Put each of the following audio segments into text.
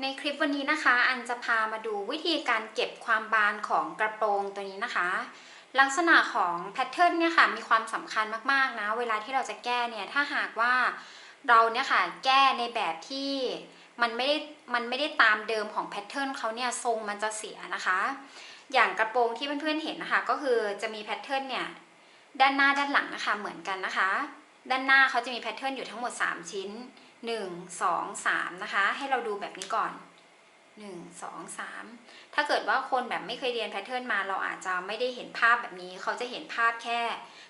ในคลิปวันนี้นะคะ อันจะพามาดูวิธีการเก็บความบานของกระโปรงตัวนี้นะคะ ลักษณะของแพทเทิร์นเนี่ยค่ะมีความสำคัญมากๆนะ เวลาที่เราจะแก้เนี่ยถ้าหากว่าเราเนี่ยค่ะแก้ในแบบที่มันไม่ได้มันไม่ได้ตามเดิมของแพทเทิร์นเขาเนี่ยทรงมันจะเสียนะคะ อย่างกระโปรงที่เพื่อนๆเห็นนะคะ ก็คือจะมีแพทเทิร์นเนี่ยด้านหน้าด้านหลังนะคะเหมือนกันนะคะ ด้านหน้าเขาจะมีแพทเทิร์นอยู่ทั้งหมด 3 ชิ้น 1 2 3 นะคะ ให้เราดูแบบนี้ก่อน 1 2 3 ถ้าเกิดว่าคนแบบไม่เคยเรียนแพทเทิร์นมาเราอาจจะไม่ได้เห็นภาพแบบนี้ เขาจะเห็นภาพแค่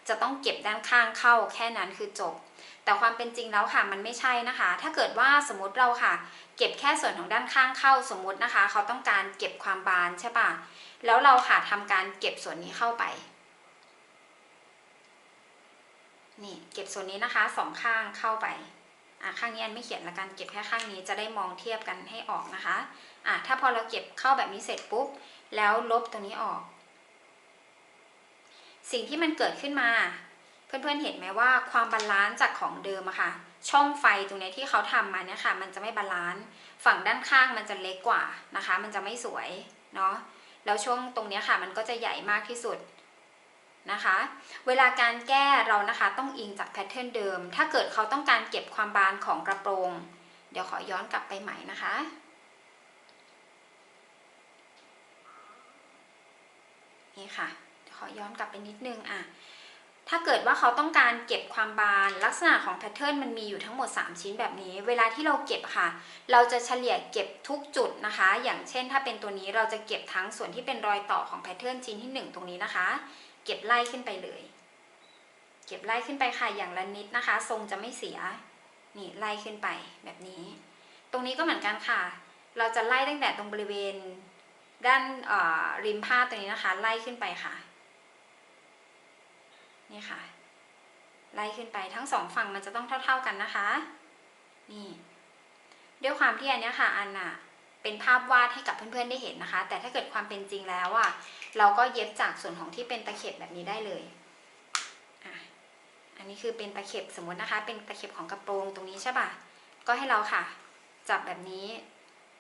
จะต้องเก็บด้านข้างเข้าแค่นั้นคือจบ แต่ความเป็นจริงแล้วค่ะมันไม่ใช่นะคะ ถ้าเกิดว่าสมมติเราค่ะ เก็บแค่ส่วนของด้านข้างเข้าสมมตินะคะ เขาต้องการเก็บความบานใช่ปะแล้วเราค่ะทำการเก็บส่วนนี้เข้าไป นี่เก็บส่วนนี้นะคะสองข้างเข้าไปอะข้างนี้อันไม่เขียนละกันเก็บแค่ข้างนี้จะได้มองเทียบกันให้ออกนะคะอะถ้าพอเราเก็บเข้าแบบนี้เสร็จปุ๊บ แล้วลบตรงนี้ออก สิ่งที่มันเกิดขึ้นมา เพื่อนๆเห็นไหมว่าความบาลานซ์จากของเดิมอะค่ะ ช่องไฟตรงนี้ที่เขาทำมาเนี่ยค่ะ มันจะไม่บาลานซ์ฝั่งด้านข้างมันจะเล็กกว่านะคะ มันจะไม่สวยเนาะแล้วช่วงตรงนี้ค่ะ มันก็จะใหญ่มากที่สุด นะคะ เวลาการแก้เรานะคะต้องอิงจากแพทเทิร์นเดิม ถ้าเกิดเขาต้องการเก็บความบานของกระโปรง เดี๋ยวขอย้อนกลับไปใหม่นะคะนี่ค่ะขอย้อนกลับไปนิดนึงอะถ้าเกิดว่าเขาต้องการเก็บความบานลักษณะของแพทเทิร์นมันมีอยู่ทั้งหมด 3 ชิ้นแบบนี้ เวลาที่เราเก็บค่ะ เราจะเฉลี่ยเก็บทุกจุดนะคะ อย่างเช่นถ้าเป็นตัวนี้เราจะเก็บทั้งส่วนที่เป็นรอยต่อของแพทเทิร์นชิ้นที่ 1 ตรงนี้นะคะ เก็บไล่ขึ้นไปเลย เก็บไล่ขึ้นไปค่ะอย่างละนิดนะคะ ทรงจะไม่เสีย นี่ไล่ขึ้นไปแบบนี้ ตรงนี้ก็เหมือนกันค่ะ เราจะไล่ตั้งแต่ตรงบริเวณด้านริมผ้าตรงนี้นะคะ ไล่ขึ้นไปค่ะ นี่ค่ะ ไล่ขึ้นไปทั้งสองฝั่งมันจะต้องเท่า ๆกันนะคะ นี่ด้วยความที่อันนี้ค่ะอันน่ะ เป็นภาพวาดให้กับเพื่อนๆได้เห็นนะคะ แต่ถ้าเกิดความเป็นจริงแล้วอะเราก็เย็บจากส่วนของที่เป็นตะเข็บแบบนี้ได้เลยอันนี้คือเป็นตะเข็บสมมตินะคะ เป็นตะเข็บของกระโปรงตรงนี้ใช่ป่ะก็ให้เราค่ะ จับแบบนี้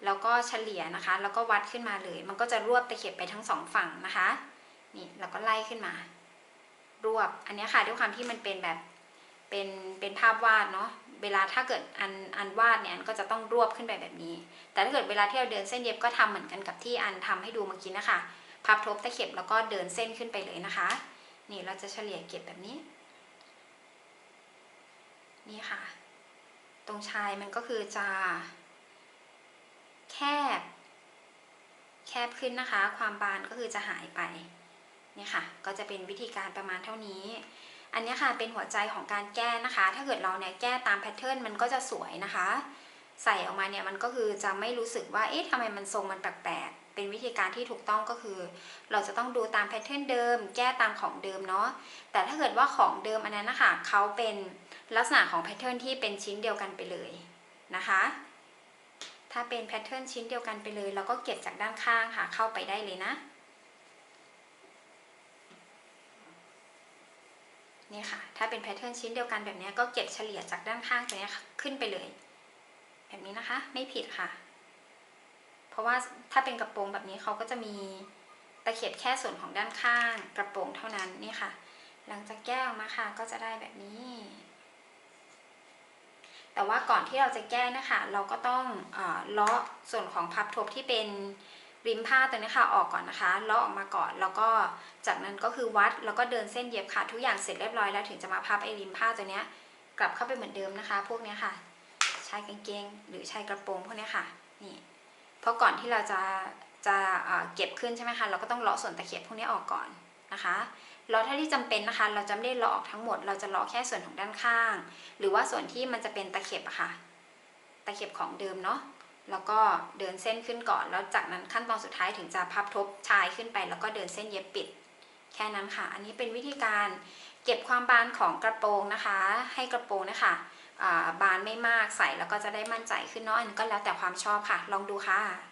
แล้วก็เฉลี่ยนะคะ แล้วก็วัดขึ้นมาเลย มันก็จะรวบตะเข็บไปทั้งสองฝั่งนะคะนี่แล้วก็ไล่ขึ้นมา รวบอันนี้ค่ะด้วยความที่มันเป็นแบบเป็นเป็นภาพวาดเนาะ เวลาถ้าเกิดอันอันวาดเนี่ยอันก็จะต้องรวบขึ้นไปแบบนี้ แต่ถ้าเกิดเวลาที่เราเดินเส้นเย็บก็ทำเหมือนกันกับที่อันทำให้ดูเมื่อกี้นะคะ พับทบตะเข็บแล้วก็เดินเส้นขึ้นไปเลยนะคะ นี่เราจะเฉลี่ยเก็บแบบนี้ นี่ค่ะ ตรงชายมันก็คือจะ แคบ แคบขึ้นนะคะ ความบานก็คือจะหายไป เนี่ยค่ะ ก็จะเป็นวิธีการประมาณเท่านี้ อันนี้ค่ะเป็นหัวใจของการแก้นะคะ ถ้าเกิดเราเนี่ยแก้ตามแพทเทิร์นมันก็จะสวยนะคะ ใส่ออกมาเนี่ยมันก็คือจะไม่รู้สึกว่าเอ๊ะทำไมมันทรงมันแปลกๆเป็นวิธีการที่ถูกต้องก็คือ เราจะต้องดูตามแพทเทิร์นเดิม แก้ตามของเดิมเนาะแต่ถ้าเกิดว่าของเดิมอันนั้นนะคะเขาเป็นลักษณะของแพทเทิร์นที่เป็นชิ้นเดียวกันไปเลยนะคะ ถ้าเป็นแพทเทิร์นชิ้นเดียวกันไปเลยเราก็เก็บจากด้านข้างค่ะเข้าไปได้เลยนะ นี่ค่ะ ถ้าเป็นแพทเทิร์นชิ้นเดียวกันแบบนี้ก็เก็บเฉลี่ยจากด้านข้างตัวนี้ขึ้นไปเลย แบบนี้นะคะ ไม่ผิดค่ะ เพราะว่าถ้าเป็นกระโปรงแบบนี้เขาก็จะมีตะเข็บแค่ส่วนของด้านข้างกระโปรงเท่านั้นนี่ค่ะ หลังจากแก้ออกมาค่ะก็จะได้แบบนี้ แต่ว่าก่อนที่เราจะแก้นะคะ เราก็ต้องเออเลาะส่วนของพับทบที่เป็น ริมผ้าตัวนี้ค่ะออกก่อนนะคะเลาะออกมาก่อน แล้วก็จากนั้นก็คือวัดแล้วก็เดินเส้นเย็บค่ะทุกอย่างเสร็จเรียบร้อยแล้วถึงจะมาพับไอ้ริมผ้าตัวนี้กลับเข้าไปเหมือนเดิมนะคะ พวกนี้ค่ะชายกางเกงหรือชายกระโปรงพวกนี้ค่ะนี่เพราะก่อนที่เราจะจะเอ่อเก็บขึ้นใช่ไหมคะเราก็ต้องเลาะส่วนตะเข็บพวกนี้ออกก่อนนะคะเลาะถ้าที่จำเป็นนะคะ เราจะไม่ได้เลาะออกทั้งหมด เราจะเลาะแค่ส่วนของด้านข้าง หรือว่าส่วนที่มันจะเป็นตะเข็บอะค่ะ ตะเข็บของเดิมเนาะ แล้วก็เดินเส้นขึ้นก่อน แล้วจากนั้นขั้นตอนสุดท้ายถึงจะพับทบชายขึ้นไป แล้วก็เดินเส้นเย็บปิด แค่นั้นค่ะ อันนี้เป็นวิธีการเก็บความบานของกระโปรงนะคะ ให้กระโปรงนะคะบานไม่มากใส่แล้วก็จะได้มั่นใจขึ้นเนาะอันนี้ก็แล้วแต่ความชอบค่ะ ลองดูค่ะ